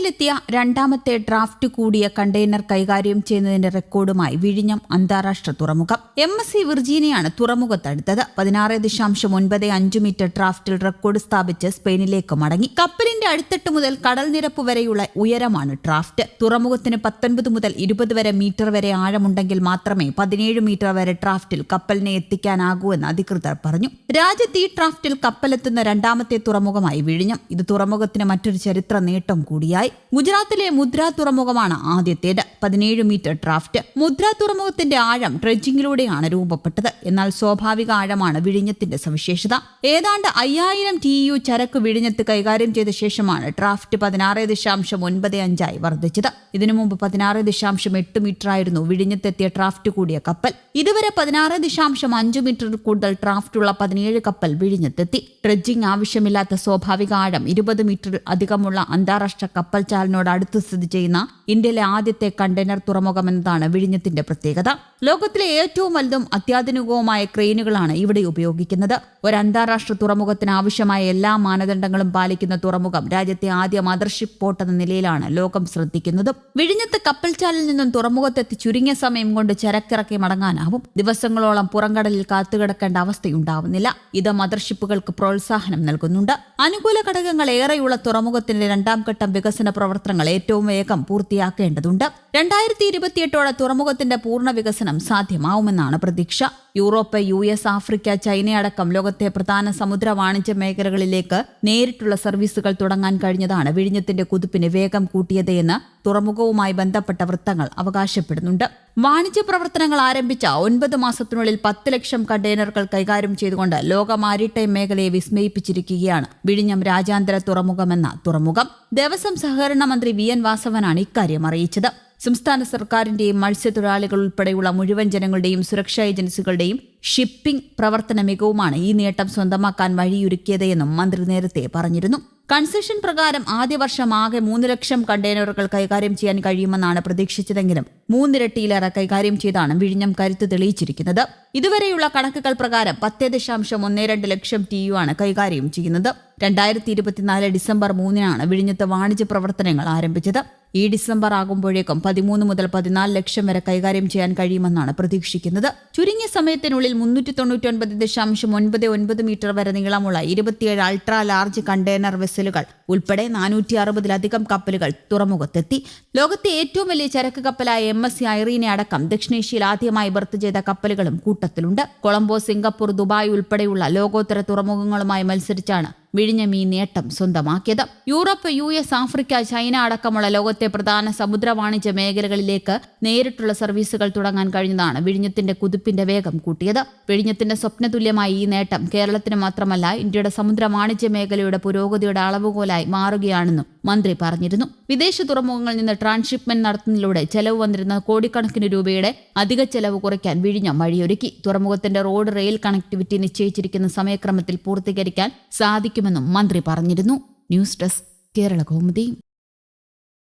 ഇന്ത്യയിലെത്തിയ രണ്ടാമത്തെ ഡ്രാഫ്റ്റ് കൂടിയ കണ്ടെയ്നർ കൈകാര്യം ചെയ്യുന്നതിന്റെ റെക്കോർഡുമായി വിഴിഞ്ഞം അന്താരാഷ്ട്ര തുറമുഖം. എം എസ് സി വിർജീനിയാണ് തുറമുഖത്തടുത്തത്. പതിനാറ് ദശാംശം ഒൻപത് അഞ്ച് മീറ്റർ ഡ്രാഫ്റ്റിൽ റെക്കോർഡ് സ്ഥാപിച്ച് സ്പെയിനിലേക്ക് മടങ്ങി. കപ്പലിന്റെ അടിത്തട്ട് മുതൽ കടൽ നിരപ്പ് വരെയുള്ള ഉയരമാണ് ഡ്രാഫ്റ്റ്. തുറമുഖത്തിന് പത്തൊൻപത് മുതൽ ഇരുപത് വരെ മീറ്റർ വരെ ആഴമുണ്ടെങ്കിൽ മാത്രമേ പതിനേഴ് മീറ്റർ വരെ ഡ്രാഫ്റ്റിൽ കപ്പലിനെ എത്തിക്കാനാകൂ എന്ന് അധികൃതർ പറഞ്ഞു. രാജ്യത്ത് ഈ ഡ്രാഫ്റ്റിൽ കപ്പലെത്തുന്ന രണ്ടാമത്തെ തുറമുഖമായി വിഴിഞ്ഞം. ഇത് തുറമുഖത്തിന് മറ്റൊരു ചരിത്ര നേട്ടം കൂടിയായി. ഗുജറാത്തിലെ മുദ്ര തുറമുഖമാണ് ആദ്യത്തേത്. പതിനേഴ് മീറ്റർ ഡ്രാഫ്റ്റ് മുദ്ര തുറമുഖത്തിന്റെ ആഴം ഡ്രഡ്ജിങ്ങിലൂടെയാണ് രൂപപ്പെട്ടത്. എന്നാൽ സ്വാഭാവിക ആഴമാണ് വിഴിഞ്ഞത്തിന്റെ സവിശേഷത. ഏതാണ്ട് അയ്യായിരം ടി യു ചരക്ക് വിഴിഞ്ഞത്ത് കൈകാര്യം ചെയ്ത ശേഷമാണ് ഡ്രാഫ്റ്റ് പതിനാറ് ദശാംശം ഒൻപത് അഞ്ചായി വർദ്ധിച്ചത്. ഇതിനു മുമ്പ് പതിനാറ് ദശാംശം എട്ട് മീറ്റർ ആയിരുന്നു വിഴിഞ്ഞത്തെത്തിയ ഡ്രാഫ്റ്റ് കൂടിയ കപ്പൽ. ഇതുവരെ പതിനാറ് ദശാംശം അഞ്ച് മീറ്ററിൽ കൂടുതൽ ഡ്രാഫ്റ്റുള്ള പതിനേഴ് കപ്പൽ വിഴിഞ്ഞത്തെത്തി. ഡ്രഡ്ജിംഗ് ആവശ്യമില്ലാത്ത സ്വാഭാവിക ആഴം ഇരുപത് മീറ്ററിൽ അധികമുള്ള അന്താരാഷ്ട്ര കപ്പൽ ചാലിനോട് അടുത്ത് സ്ഥിതി ചെയ്യുന്ന ഇന്ത്യയിലെ ആദ്യത്തെ കണ്ടെയ്നർ തുറമുഖം എന്നതാണ് വിഴിഞ്ഞത്തിന്റെ പ്രത്യേകത. ലോകത്തിലെ ഏറ്റവും വലുതും അത്യാധുനികവുമായ ക്രെയിനുകളാണ് ഇവിടെ ഉപയോഗിക്കുന്നത്. ഒരു അന്താരാഷ്ട്ര തുറമുഖത്തിന് ആവശ്യമായ എല്ലാ മാനദണ്ഡങ്ങളും പാലിക്കുന്ന തുറമുഖം രാജ്യത്തെ ആദ്യ മദർഷിപ്പ് പോർട്ട് എന്ന നിലയിലാണ് ലോകം ശ്രദ്ധിക്കുന്നത്. വിഴിഞ്ഞത്ത് കപ്പൽചാലിൽ നിന്നും തുറമുഖത്തെത്തി ചുരുങ്ങിയ സമയം കൊണ്ട് ചരക്കിറക്കി മടങ്ങാനാവും. ദിവസങ്ങളോളം പുറംകടലിൽ കാത്തുകിടക്കേണ്ട അവസ്ഥയുണ്ടാവുന്നില്ല. ഇത് മദർഷിപ്പുകൾക്ക് പ്രോത്സാഹനം നൽകുന്നുണ്ട്. അനുകൂല ഘടകങ്ങൾ ഏറെയുള്ള തുറമുഖത്തിന്റെ രണ്ടാം ഘട്ടം വികസന പ്രവർത്തനങ്ങൾ ഏറ്റവും വേഗം പൂർത്തിയാക്കേണ്ടതുണ്ട്. രണ്ടായിരത്തി ഇരുപത്തിയെട്ടോടെ തുറമുഖത്തിന്റെ പൂർണ വികസനം സാധ്യമാവുമെന്നാണ് പ്രതീക്ഷ. യൂറോപ്പ് യു എസ് ആഫ്രിക്ക ചൈനയടക്കം ലോകത്തെ പ്രധാന സമുദ്ര വാണിജ്യ മേഖലകളിലേക്ക് നേരിട്ടുള്ള സർവീസുകൾ തുടങ്ങാൻ കഴിഞ്ഞതാണ് വിഴിഞ്ഞത്തിന്റെ കുതിപ്പിന് വേഗം കൂട്ടിയത് എന്ന് തുറമുഖവുമായി ബന്ധപ്പെട്ട വൃത്തങ്ങൾ അവകാശപ്പെടുന്നുണ്ട്. വാണിജ്യ പ്രവർത്തനങ്ങൾ ആരംഭിച്ച ഒൻപത് മാസത്തിനുള്ളിൽ പത്ത് ലക്ഷം കണ്ടെയ്നറുകൾ കൈകാര്യം ചെയ്തുകൊണ്ട് ലോക മാരിടൈം മേഖലയെ വിസ്മയിപ്പിച്ചിരിക്കുകയാണ് വിഴിഞ്ഞം രാജ്യാന്തര തുറമുഖമെന്ന തുറമുഖം. ദേവസ്വം സഹകരണ മന്ത്രി വി എൻ വാസവനാണ് ഇക്കാര്യം അറിയിച്ചത്. സംസ്ഥാന സർക്കാരിന്റെയും മത്സ്യത്തൊഴിലാളികൾ ഉൾപ്പെടെയുള്ള മുഴുവൻ ജനങ്ങളുടെയും സുരക്ഷാ ഏജൻസികളുടെയും ഷിപ്പിംഗ് പ്രവർത്തന മികവുമാണ് ഈ നേട്ടം സ്വന്തമാക്കാൻ വഴിയൊരുക്കിയത് എന്നും മന്ത്രി നേരത്തെ പറഞ്ഞിരുന്നു. കൺസെഷൻ പ്രകാരം ആദ്യ വർഷം ആകെ മൂന്ന് ലക്ഷം കണ്ടെയ്നറുകൾ കൈകാര്യം ചെയ്യാൻ കഴിയുമെന്നാണ് പ്രതീക്ഷിച്ചതെങ്കിലും മൂന്നിരട്ടിയിലേറെ കൈകാര്യം ചെയ്താണ് വിഴിഞ്ഞം കരുത്ത് തെളിയിച്ചിരിക്കുന്നത്. ഇതുവരെയുള്ള കണക്കുകൾ പ്രകാരം പത്ത് ദശാംശം ഒന്നേ രണ്ട് ലക്ഷം ടി യു ആണ് കൈകാര്യം ചെയ്യുന്നത്. രണ്ടായിരത്തി ഇരുപത്തിനാല് ഡിസംബർ മൂന്നിനാണ് വിഴിഞ്ഞത്ത് വാണിജ്യ പ്രവർത്തനങ്ങൾ ആരംഭിച്ചത്. ഈ ഡിസംബർ ആകുമ്പോഴേക്കും പതിമൂന്ന് മുതൽ പതിനാല് ലക്ഷം വരെ കൈകാര്യം ചെയ്യാൻ കഴിയുമെന്നാണ് പ്രതീക്ഷിക്കുന്നത്. ചുരുങ്ങിയ സമയത്തിനുള്ളിൽ മുന്നൂറ്റി തൊണ്ണൂറ്റി ഒൻപത് ദശാംശം ഒൻപത് ഒൻപത് മീറ്റർ വരെ നീളമുള്ള ഇരുപത്തിയേഴ് അൾട്രാ ലാർജ് കണ്ടെയ്നർ വെസലുകൾ ഉൾപ്പെടെ നാനൂറ്റി അറുപതിലധികം കപ്പലുകൾ തുറമുഖത്തെത്തി. ലോകത്തെ ഏറ്റവും വലിയ ചരക്ക് കപ്പലായ എം എസ് സി ഐറീനെ അടക്കം ദക്ഷിണേഷ്യയിൽ ആദ്യമായി ബർത്ത് ചെയ്ത കപ്പലുകളും കൂട്ടത്തിലുണ്ട്. കൊളംബോ സിംഗപ്പൂർ ദുബായ് ഉൾപ്പെടെയുള്ള ലോകോത്തര തുറമുഖങ്ങളുമായി മത്സരിച്ചാണ് വിഴിഞ്ഞം ഈ നേട്ടം സ്വന്തമാക്കിയത്. Europe U S Africa China അടക്കമുള്ള ലോകത്തെ പ്രധാന സമുദ്ര വാണിജ്യ മേഖലകളിലേക്ക് നേരിട്ടുള്ള സർവീസുകൾ തുടങ്ങാൻ കഴിഞ്ഞതാണ് വിഴിഞ്ഞത്തിന്റെ കുതിപ്പിന്റെ വേഗം കൂട്ടിയത്. വിഴിഞ്ഞത്തിന്റെ സ്വപ്നതുല്യമായ ഈ നേട്ടം കേരളത്തിന് മാത്രമല്ല ഇന്ത്യയുടെ സമുദ്ര വാണിജ്യ മേഖലയുടെ പുരോഗതിയുടെ അളവുകോലായി മാറുകയാണെന്നും മന്ത്രി പറഞ്ഞിരുന്നു. വിദേശ തുറമുഖങ്ങളിൽ നിന്ന് ട്രാൻസ്ഷിപ്മെന്റ് നടത്തുന്നതിലൂടെ ചെലവ് വന്നിരുന്ന കോടിക്കണക്കിന് രൂപയുടെ അധിക ചെലവ് കുറയ്ക്കാൻ വിഴിഞ്ഞം വഴിയൊരുക്കി. തുറമുഖത്തിന്റെ റോഡ് റെയിൽ കണക്ടിവിറ്റി നിശ്ചയിച്ചിരിക്കുന്ന സമയക്രമത്തിൽ പൂർത്തീകരിക്കാൻ സാധിക്കുമെന്നും മന്ത്രി പറഞ്ഞിരുന്നു. News desk Kerala Kaumudi.